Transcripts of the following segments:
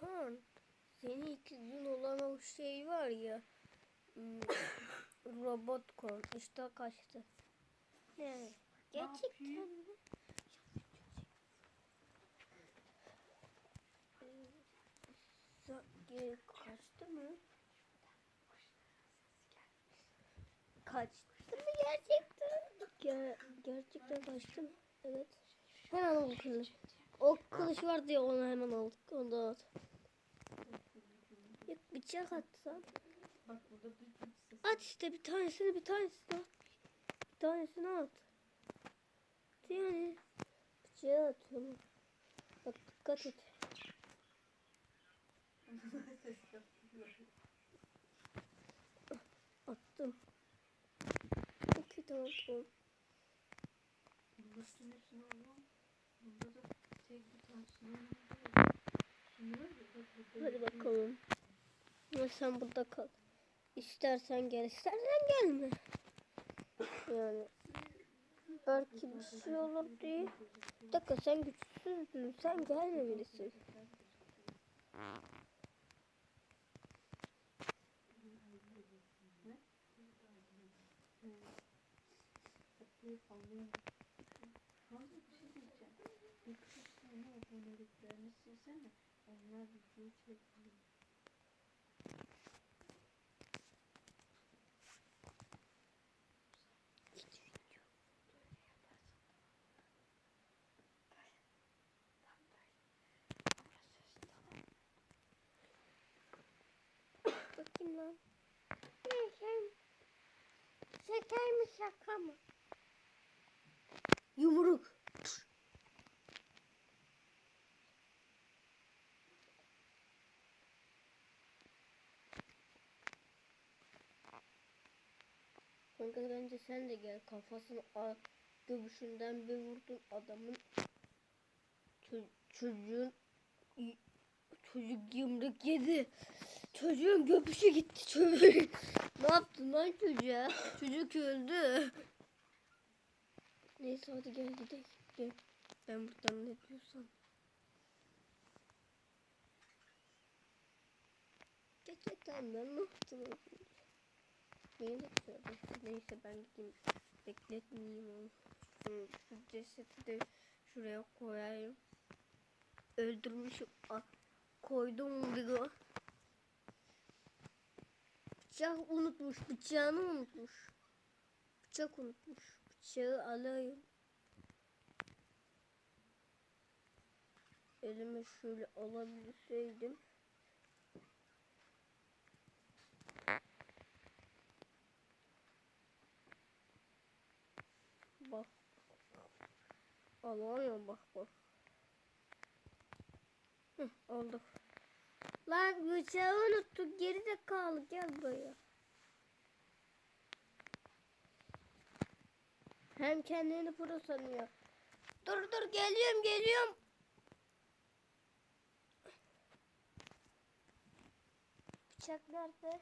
Kaan, senin ikizin olan o şey var ya. hmm, Robot kon işte kaçtı. Ne? Gerçekten mi? Kaçtı mı? Kaçtı mı gerçekten? Ger gerçekten kaçtı mı? Evet. Hemen al kılıç. O kılıç var diye onu hemen aldık. Onu da at. Yok bıçak atsan. Bak burada bir. At işte bir tanesini bir tanesini at. Bir tanesini at. Yani bıçağı atıyorum. Bak dikkat et. Attım. Okey tamam tamam. Bunların hepsini alalım. Bunda da tek bir tanesini alalım. Şunlar da bak burada. Hadi bakalım. Ama sen burada kal. İstersen gel, istersen gelme. Yani belki bir şey olur diye. Bir dakika sen güçsüzdün. Sen gelmemelisin. Tatlıyı sallayalım. Fazla bir şey diyeceğim. Birkaç tane silsene. Onlar video çekmiyor. Bakayım lan. Ne şey? Şeker mi şaka mı? Yumruk. Sen de gel kafasını al. Göbüşünden bir vurdun adamın Ço- çocuğun çocuk yumruk yedi. Çocuğun göbüşü gitti çocuğun. ne yaptın lan çocuğa? Çocuk öldü. Neyse hadi gel gidelim. Gel. Ben buradan ne diyorsam. Gerçekten ben ne yaptım? Söyledim. Neyse ben gideyim. Bekletmeyeyim onu. Şu, cesedi de şuraya koyayım. Öldürmüşüm. Ah, koydum bunu. Bıçak unutmuş. Bıçağını unutmuş. Bıçak unutmuş. Bıçağı alayım. Elime şöyle alabilseydim. Bak. Alamıyorum bak bak. Hı, oldu. Lan bıçağı unuttuk. Geri de kaldı. Gel buraya. Hem kendini pro sanıyor. Dur dur geliyorum geliyorum. Bıçak nerede?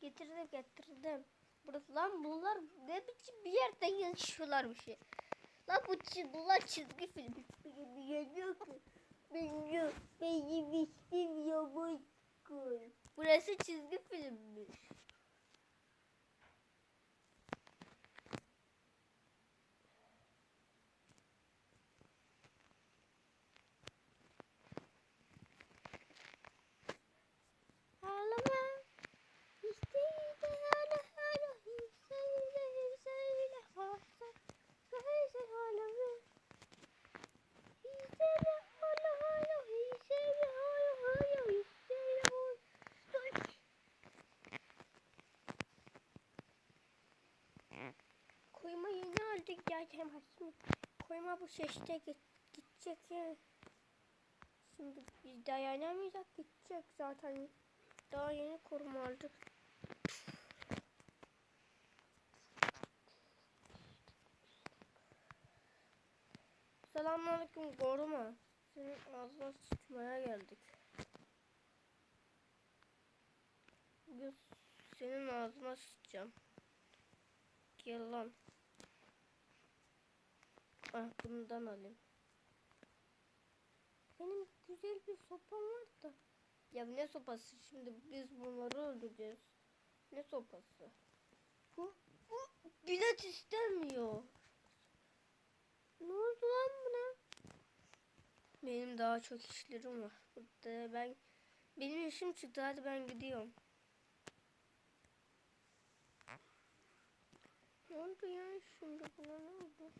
Getirdim getirdim. Burası lan bunlar ne biçim bir yerde yaşıyorlar bir şey. Lan bu çi- bunlar çizgi film. Geliyor ki. Benim, benim ismim Yamuk. Burası çizgi filmmiş. Ya Cemaz'ım. Koyma bu seçte git, gidecek ya. Şimdi biz dayanamayacak gidecek zaten. Daha yeni koruma aldık. Selamünaleyküm koruma. Senin ağzına sıçmaya geldik. Bugün senin ağzına sıçacağım. Gel lan. Ah bundan alayım. Benim güzel bir sopam var da. Ya ne sopası şimdi biz bunları öldüreceğiz. Ne sopası? Bu, bu bilet istemiyor. Ne oldu lan buna? Benim daha çok işlerim var. Burada ben benim işim çıktı hadi ben gidiyorum. Ne oldu ya şimdi buna ne oldu?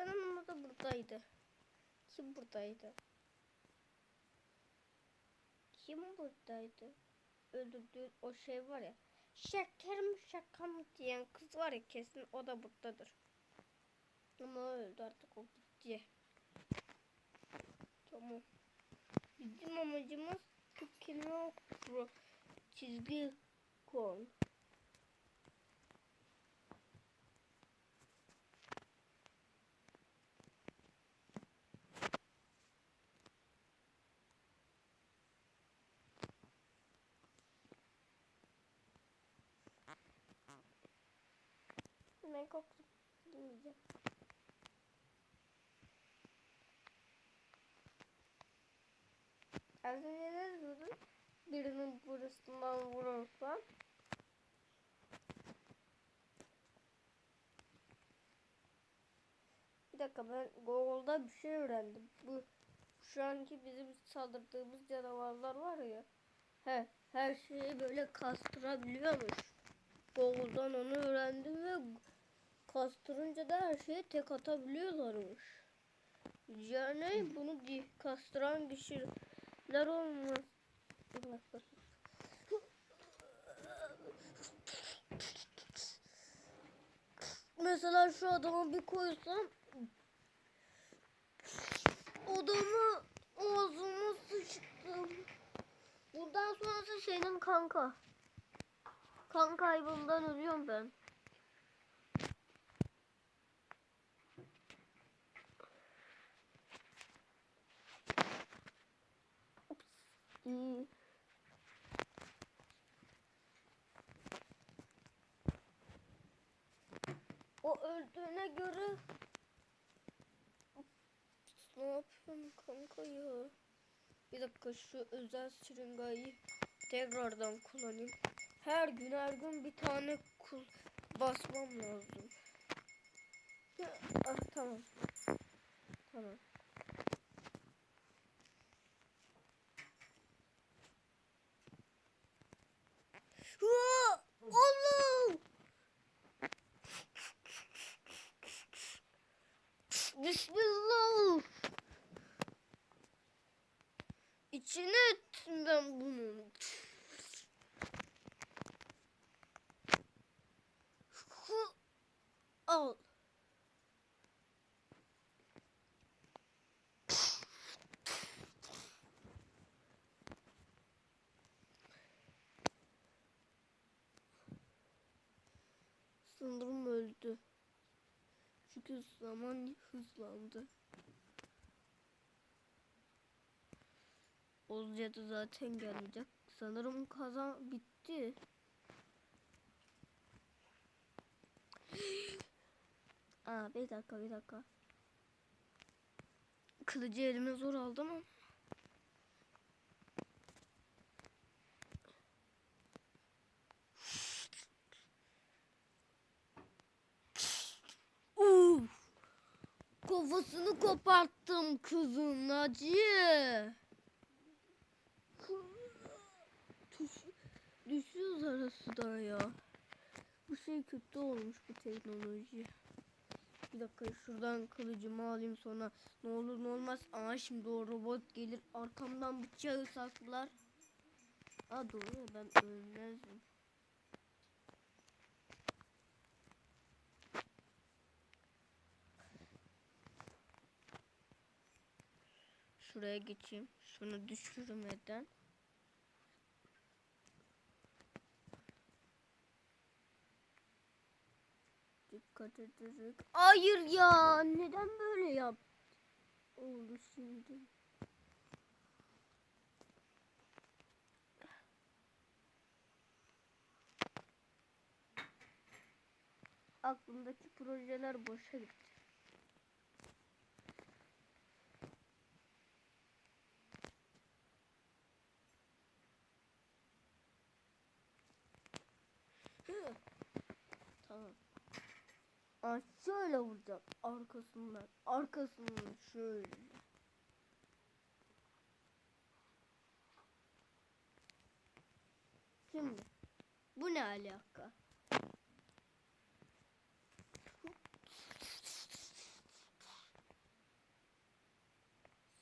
Sanırım o da buradaydı. Kim buradaydı? Kim buradaydı? Öldürdüğü o şey var ya. Şeker mi şaka mı diyen kız var ya kesin o da buradadır. Ama öldü artık o gitti. Tamam. Bizim amacımız 40 kelime çizgi kon. Ben koktum. Yiyeceğim. Az önce ne diyordun? Birinin burasından vurursan. Bir dakika ben Google'da bir şey öğrendim. Bu şu anki bizim saldırdığımız canavarlar var ya. He, her şeyi böyle kastırabiliyormuş. Google'dan onu öğrendim ve kastırınca da her şeye tek atabiliyorlarmış. Yani bunu di kastıran kişiler olmaz. Mesela şu adamı bir koysam adamı ağzıma sıçtım. Bundan sonrası senin kanka. Kan kaybından ölüyorum ben. O öldüğüne göre ne yapıyorum kanka ya? Bir dakika şu özel şırıngayı tekrardan kullanayım. Her gün her gün bir tane kul basmam lazım. Ah tamam. Tamam. İçine ettim ben bunu. Al. Sanırım öldü. Çünkü zaman hızlandı. Olcadı zaten gelmeyecek. Sanırım kazan bitti. Aa bir dakika bir dakika. Kılıcı elime zor aldım ama. Uf! Kafasını koparttım kızın acı. Düşüyoruz arasında ya. Bu şey kötü olmuş bu teknoloji. Bir dakika şuradan kılıcımı alayım sonra ne olur ne olmaz. Aa şimdi o robot gelir arkamdan bıçağı saklar. Aa doğru ya, ben ölmezdim. Şuraya geçeyim. Şunu düşürmeden. Ederek. Hayır ya. Neden böyle yap? Oldu şimdi. Aklımdaki projeler boşa gitti. Hı. Tamam. Şöyle vuracağım. Arkasından. Arkasından şöyle. Şimdi. Bu ne alaka?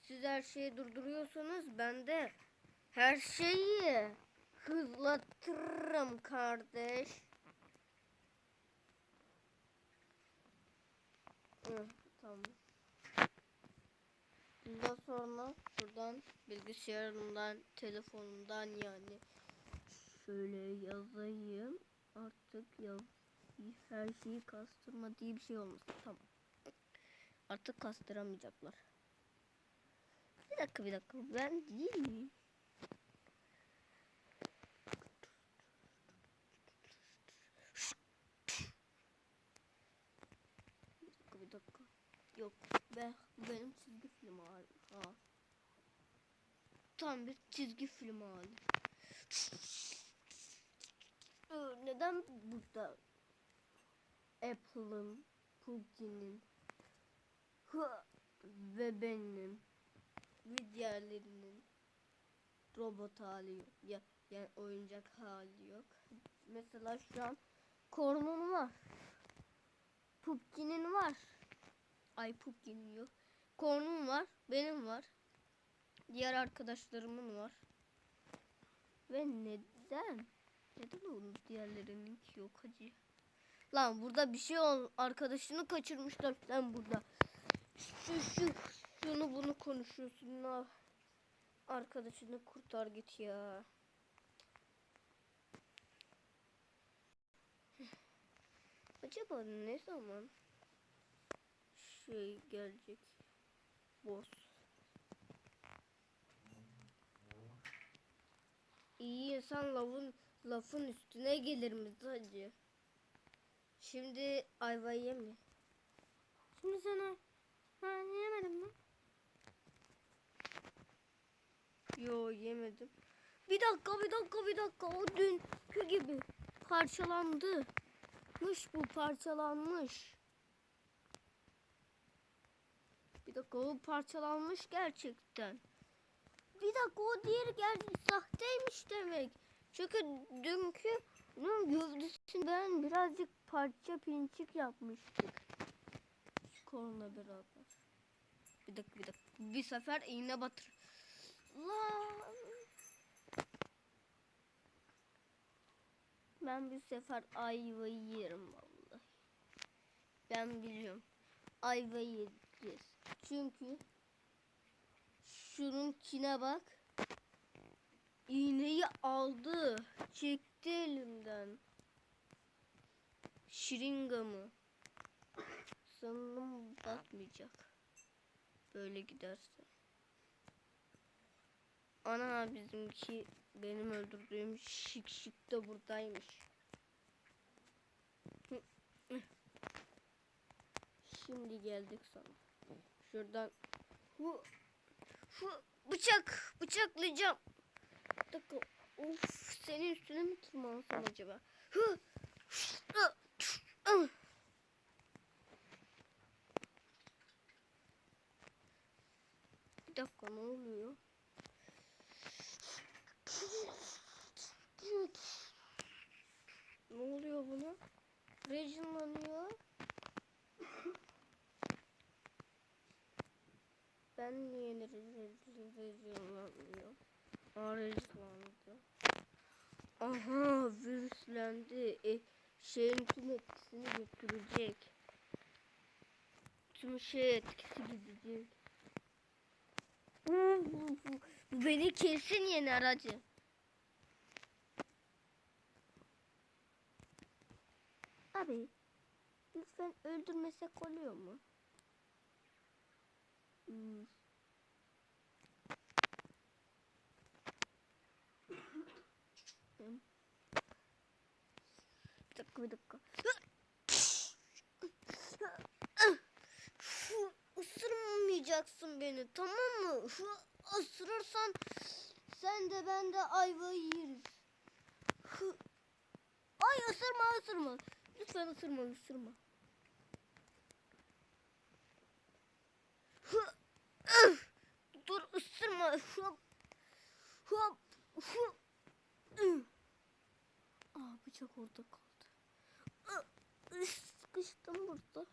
Siz her şeyi durduruyorsanız ben de her şeyi hızlatırım kardeş. Tamam. Bundan sonra şuradan bilgisayarımdan, telefonumdan yani şöyle yazayım. Artık yaz her şeyi kastırma diye bir şey olmasın. Tamam. Artık kastıramayacaklar. Bir dakika bir dakika ben değil. Bir dakika bir dakika. Yok be benim çizgi film hali. Ha. Tam bir çizgi film hali. Ee, Neden burada Apple'ın, Puki'nin hı, ve benim ve diğerlerinin robot hali yok. Ya, yani oyuncak hali yok. Mesela şu an Korn'un var. Pupki'nin var. Ay Pupki'nin yok. Korn'un var. Benim var. Diğer arkadaşlarımın var. Ve neden? Neden onun diğerlerinin yok hacı? Lan burada bir şey ol. Arkadaşını kaçırmışlar sen burada. Şu şu şunu bunu konuşuyorsun. Ne? Arkadaşını kurtar git ya. Acaba ne zaman şey gelecek? Boss. İyi insan lafın lafın üstüne gelir mi hacı? Şimdi ayva yemi. Şimdi sana ha yemedim mi? Yo yemedim. Bir dakika bir dakika bir dakika o dünkü gibi parçalandı. Mış bu parçalanmış. Bir dakika o parçalanmış gerçekten. Bir dakika o diğeri gerçek sahteymiş demek. Çünkü dünkü bunun gövdesini ben birazcık parça pinçik yapmıştık. Korna beraber. Bir dakika bir dakika. Bir sefer iğne batır. Lan. Ben bir sefer ayvayı yerim vallahi. Ben biliyorum. Ayva yiyeceğiz. Çünkü şunun kine bak. İğneyi aldı. Çekti elimden. Şiringamı. sanırım batmayacak. Böyle giderse. Ana bizimki benim öldürdüğüm şık şık da buradaymış. Şimdi geldik sana. Şuradan hu, hu, bıçak bıçaklayacağım. Dakika. Of senin üstüne mi tırmansam acaba? Hı. Bir dakika ne oluyor? Ne oluyor buna? Regionlanıyor. Ben? Aa regionlandı. Aha virüslendi. E, şeyin tüm etkisini götürecek. Tüm şey etkisi gidecek. Bu beni kesin yener acı. Abi lütfen öldürmesek oluyor mu? Hmm. Bir dakika bir dakika. Isırmayacaksın beni tamam mı? Isırırsan sen de ben de ayvayı yeriz. Ay ısırma ısırma. Lütfen ısırma ısırma. Dur ısırma. Hop. Hop. Hop. Aa bıçak orada kaldı. Sıkıştım burada.